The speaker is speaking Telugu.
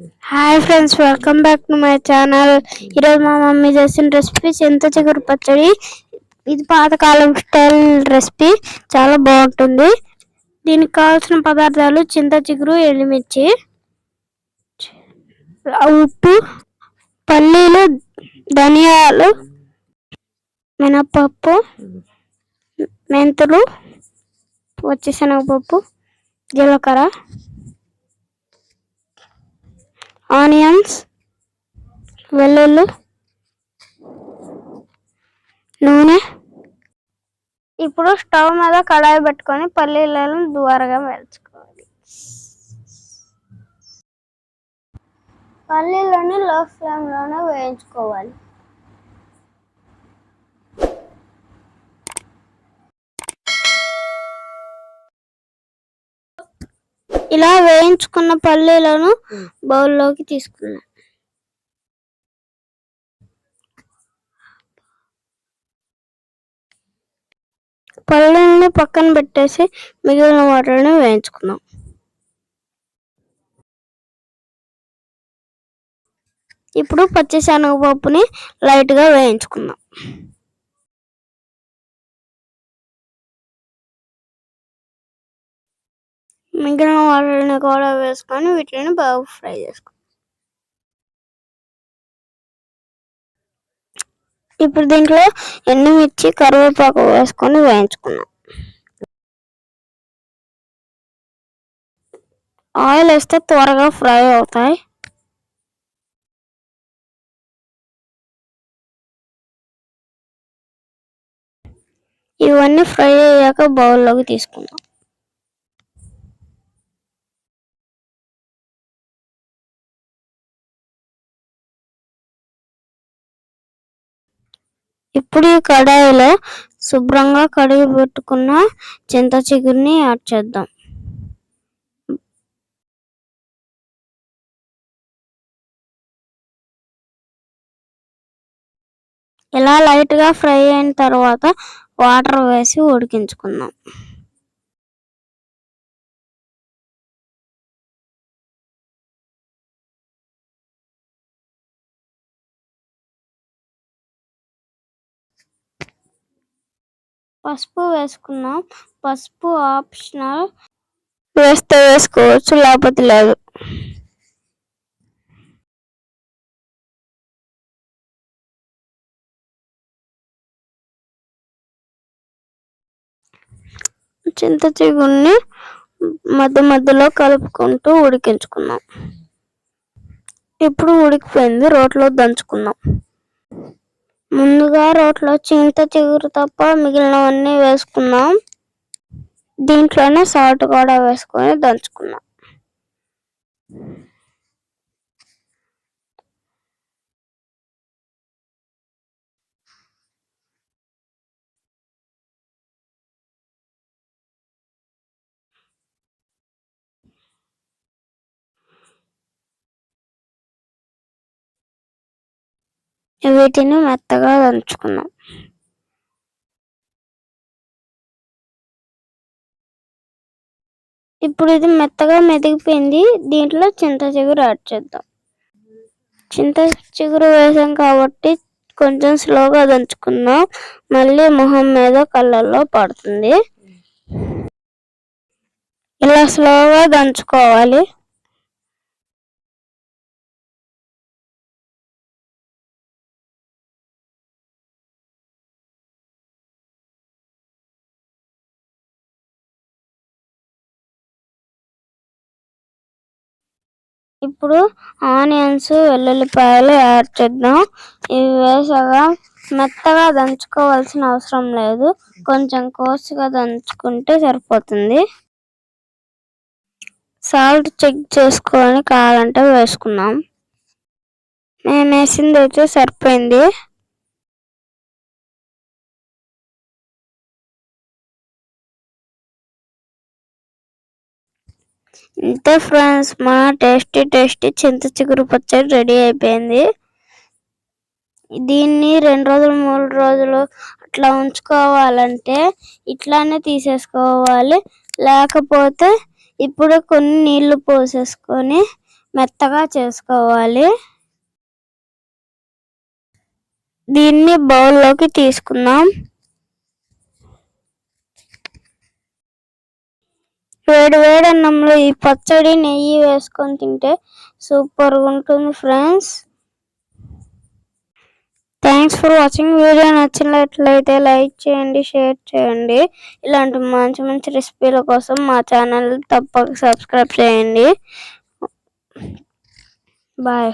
Hi friends welcome back to my channel ఈరోజు మా మమ్మీ చేసిన రెసిపీ చింత చిగురు పచ్చడి. ఇది పాతకాలం స్టైల్ రెసిపీ చాలా బాగుంటుంది. దీనికి కావాల్సిన పదార్థాలు చింత చిగురు ఎండుమిర్చి ఉప్పు పల్లీలు ధనియాలు మినపప్పు మెంతులు పచ్చిశనగపప్పు జీలకర్ర ఆనియన్స్ వెల్లుల్లి నూనె. ఇప్పుడు స్టవ్ మీద కడాయి పెట్టుకొని పల్లీలను దూరగా వేల్చుకోవాలి. పల్లీలను లో ఫ్లేమ్లోనే వేయించుకోవాలి. ఇలా వేయించుకున్న పల్లీలను బౌల్లోకి తీసుకున్నాం. పల్లీలను పక్కన పెట్టేసి మిగిలిన వాటిని వేయించుకుందాం ఇప్పుడు పచ్చి శనగపప్పుని లైట్గా వేయించుకుందాం మిగిలిన వాటిని కూడా వేసుకొని వీటిని బాగా ఫ్రై చేసుకో. ఇప్పుడు దీంట్లో ఎండుమిర్చి కరివేపాకు వేసుకొని వేయించుకున్నాం. ఆయిల్ వేస్తే త్వరగా ఫ్రై అవుతాయి. ఇవన్నీ ఫ్రై అయ్యాక బౌల్లోకి తీసుకుందాం. ఇప్పుడు ఈ కడాయిలో శుభ్రంగా కడిగి పెట్టుకున్న చింత చిగురిని యాడ్ చేద్దాం. ఇలా లైట్గా ఫ్రై అయిన తర్వాత వాటర్ వేసి ఉడికించుకుందాం. పసుపు వేసుకున్నాం. పసుపు ఆప్షనల్. వేస్తే వేసుకోవచ్చు లేకపోతే లేదు. చింత చిగురిని మధ్య మధ్యలో కలుపుకుంటూ ఉడికించుకున్నాం. ఇప్పుడు ఉడికిపోయింది రోట్లో దంచుకుందాం ముందుగా రోట్లో చింత చిగురు తప్ప మిగిలినవన్నీ వేసుకున్నాం దీంట్లోనే సాల్ట్ కూడా వేసుకొని దంచుకున్నాం వీటిని మెత్తగా దంచుకున్నాం. ఇప్పుడు ఇది మెత్తగా మెదిగిపోయింది. దీంట్లో చింత చిగురు యాడ్ చేద్దాం. చింత చిగురు వేసాం కాబట్టి కొంచెం స్లోగా దంచుకుందాం. మళ్ళీ మొహం మీద కళ్ళల్లో పడుతుంది. ఇలా స్లోగా దంచుకోవాలి. ఇప్పుడు ఆనియన్స్ వెల్లుల్లిపాయలు యాడ్ చేద్దాం. ఇవి వేసాక మెత్తగా దంచుకోవాల్సిన అవసరం లేదు. కొంచెం కోసుగా దంచుకుంటే సరిపోతుంది. సాల్ట్ చెక్ చేసుకొని కావాలంటే వేసుకున్నాం నేను వేసింది అయితే సరిపోయింది. ఇంతే ఫ్రెండ్స్ మన టేస్టీ టేస్టీ చింత చిగురు పచ్చడి రెడీ అయిపోయింది. దీన్ని రెండు రోజులు మూడు రోజులు అట్లా ఉంచుకోవాలంటే ఇట్లానే తీసేసుకోవాలి. లేకపోతే ఇప్పుడు కొన్ని నీళ్ళు పోసేసుకొని మెత్తగా చేసుకోవాలి. దీన్ని బౌల్లోకి తీసుకుందాం. వేడి వేడి అన్నంలో ఈ పచ్చడి నెయ్యి వేసుకొని తింటే సూపర్గా ఉంటుంది friends. Thanks for watching video నచ్చినట్లయితే లైక్ చేయండి షేర్ చేయండి. ఇలాంటి మంచి మంచి రెసిపీల కోసం మా ఛానల్ తప్పక సబ్స్క్రైబ్ చేయండి. బాయ్